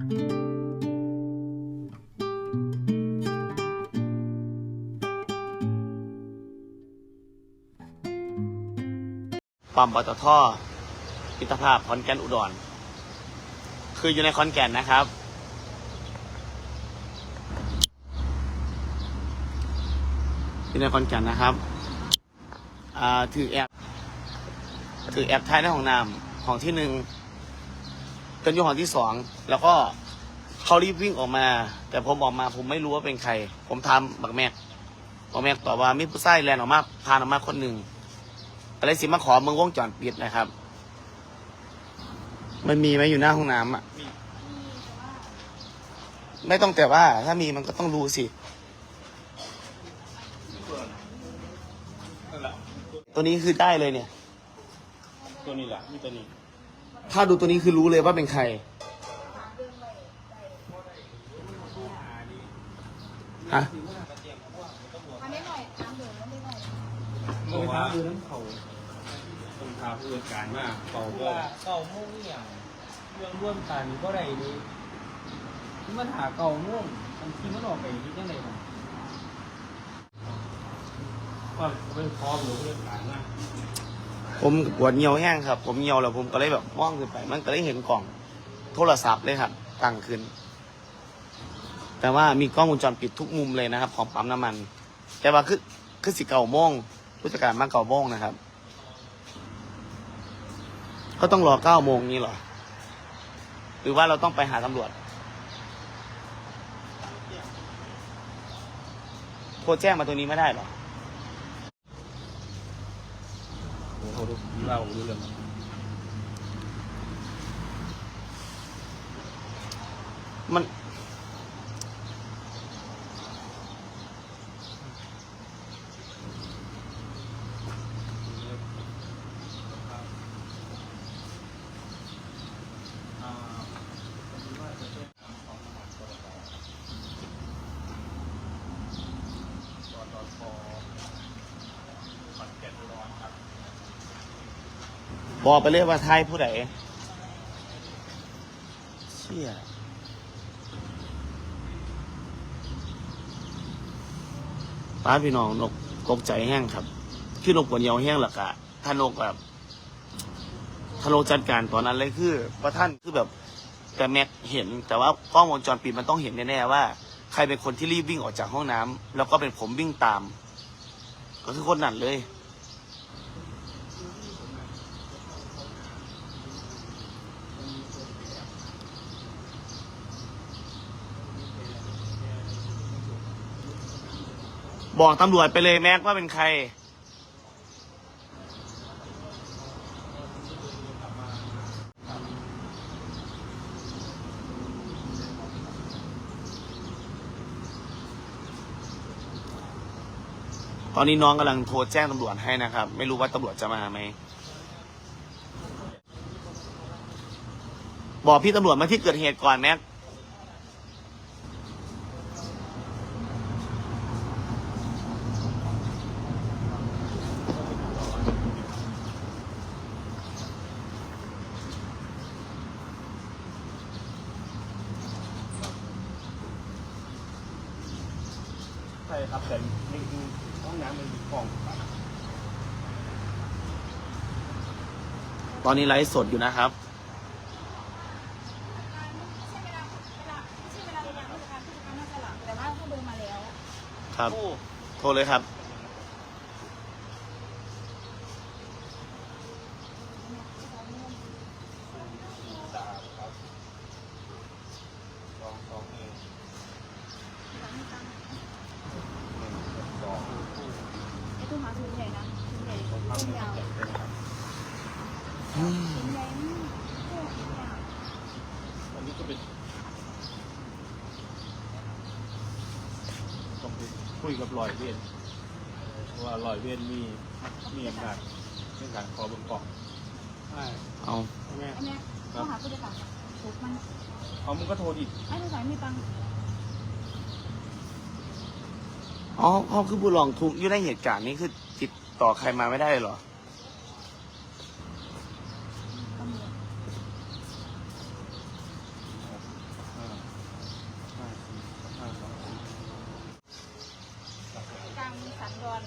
ปั๊มปตทมิตรภาพขอนแก่นอุดร คืออยู่ในขอนแก่นนะครับ อยู่ในขอนแก่นนะครับถือแอปถือแอปท้ายในห้องน้ำห้องที่หนึ่ง เป็นอยู่ห้องที่สองแล้วก็เขารีบวิ่งออกมา แต่ผมออกมาผมไม่รู้ว่าเป็นใคร ผมทำบักแม็กบักแม็กตอบว่ามีผู้ชายแลนออกมาพานออกมาคนหนึ่งอะไรสิมาขอมึงวงจรปิดนะครับ มันมีไหมอยู่หน้าห้องน้ำอะไม่ต้องแต่ว่า ถ้ามีมันก็ต้องรู้สิตัวนี้คือได้เลยเนี่ย ตัวนี้แหละนี่ตัวนี้ ถ้าดูตัวนี้คือรู้เลยว่าเป็นใคร ฮะอันนี้หน่อยตามเดี๋ยวนิดหน่อยเมื่อวามือน้ำเขาต้องพาผู้จัดการมาเขาเก็ราว่าเก่าม่งนี่ย่างเรื่องร่วมกันก็ได้ดีที่มันหาเก่าม่วงมันที่มันออกไปที่ยังไงผมก็เป็นพร้อมหรือผู้จัดการมา ผมปวดเหี่ยวแห้งครับ ผมเหี่ยวแล้วผมก็เลยแบบมองขึ้นไป มันก็เลยเห็นกล่องโทรศัพท์เลยครับตั้งขึ้น แต่ว่ามีกล้องวงจรปิดทุกมุมเลยนะครับ ของปั๊มน้ำมัน แต่ว่าคือคือสิเก่าโมงผู้จัดการมาเก่าโมงนะครับ ก็ต้องรอเก้าโมงนี้เหรอ หรือว่าเราต้องไปหาตำรวจโทรแจ้งมาตัวนี้ไม่ได้หรอ โอ้โหดูเล่าดูเรื่องมัน บอกไปเลยว่าไทยผู้ใดเชี่ยป้าพี่น้องนกตกใจแห้งครับ คือนกปวดเหี่ยวแห้งหรอกอะถ้านนกแบบถ้านนกจัดการตอนนั้นเลยคือว่าท่านคือแบบ แต่แม็กเห็น แต่ว่ากล้องวงจรปิดมันต้องเห็นแน่ๆว่า ใครเป็นคนที่รีบวิ่งออกจากห้องน้ำแล้วก็เป็นผมวิ่งตาม ก็คือคนนั้นเลย บอกตำรวจไปเลยแม็กว่าเป็นใคร ตอนนี้น้องกำลังโทรแจ้งตำรวจให้นะครับ ไม่รู้ว่าตำรวจจะมาไหม บอกพี่ตำรวจมาที่เกิดเหตุก่อนแม็ก ใช่ครับแต่นี่คือห้องน้ำมันมีกล่องตอนนี้ไลฟ์สดอยู่นะครับไม่ใช่เวลาเวลาไม่ใช่เวลาเรียนผู้จัดการผู้จัดการน่าจะหลับแต่ว่าเขาเดินมาแล้วครับโทรเลยครับสองสองเอง ไอ้ตู้หาถุงใหญ่นะถุงใหญ่ถุงยาวถุงใหญ่มากโอ้ยยาวอันนี้ก็เป็นต้องไปคุยกับลอยเวียนเพราะว่าลอยเวียนมีมีอำนาจในการขอบนกล่องใช่เอาใช่ไหมไอ้แม่เขาหาผู้จัดการถูกมันเขามันก็โทรอีกไอ้ผู้ชายมีตังค์อ๋อเขาคือบุรองทุกข์อยู่ในเหตุการณ์นี้คือ ต่อใครมาไม่ได้เลยหรอ กลางสันดอน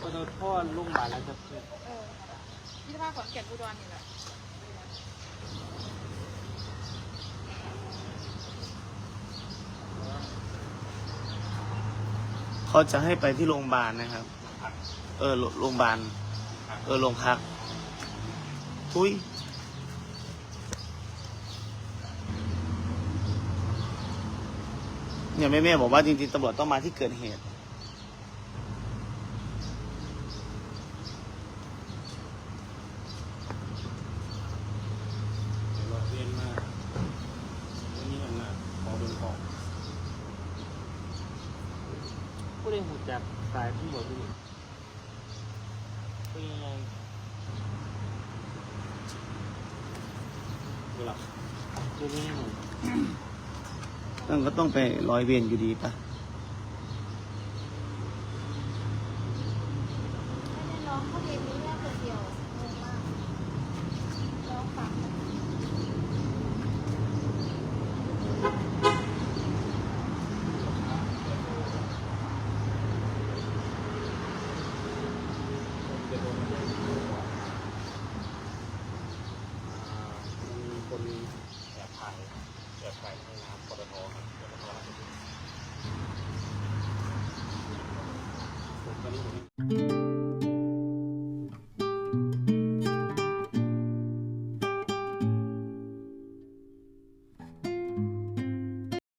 ก็โดนพ่อลุงมบาแล้วจะเออที่ว่าขอนแก่นอุดรนี่แหละ เขาจะให้ไปที่โรงพยาบาลนะครับ เออโรงพยาบาล เออโรงพักทุยเนี่ยแม่แม่บอกว่าจริงๆตำรวจต้องมาที่เกิดเหตุ ร้อยเวียนมาวันนี้อำนาจขอเบิ่งกล่อง ผู้ใดหูจักสายผู้บริสุทธิ์เป็นยังไงเวลาตัวนี้หนูนั่นก็ต้องไปร้อยเวรอยู่ดีปะ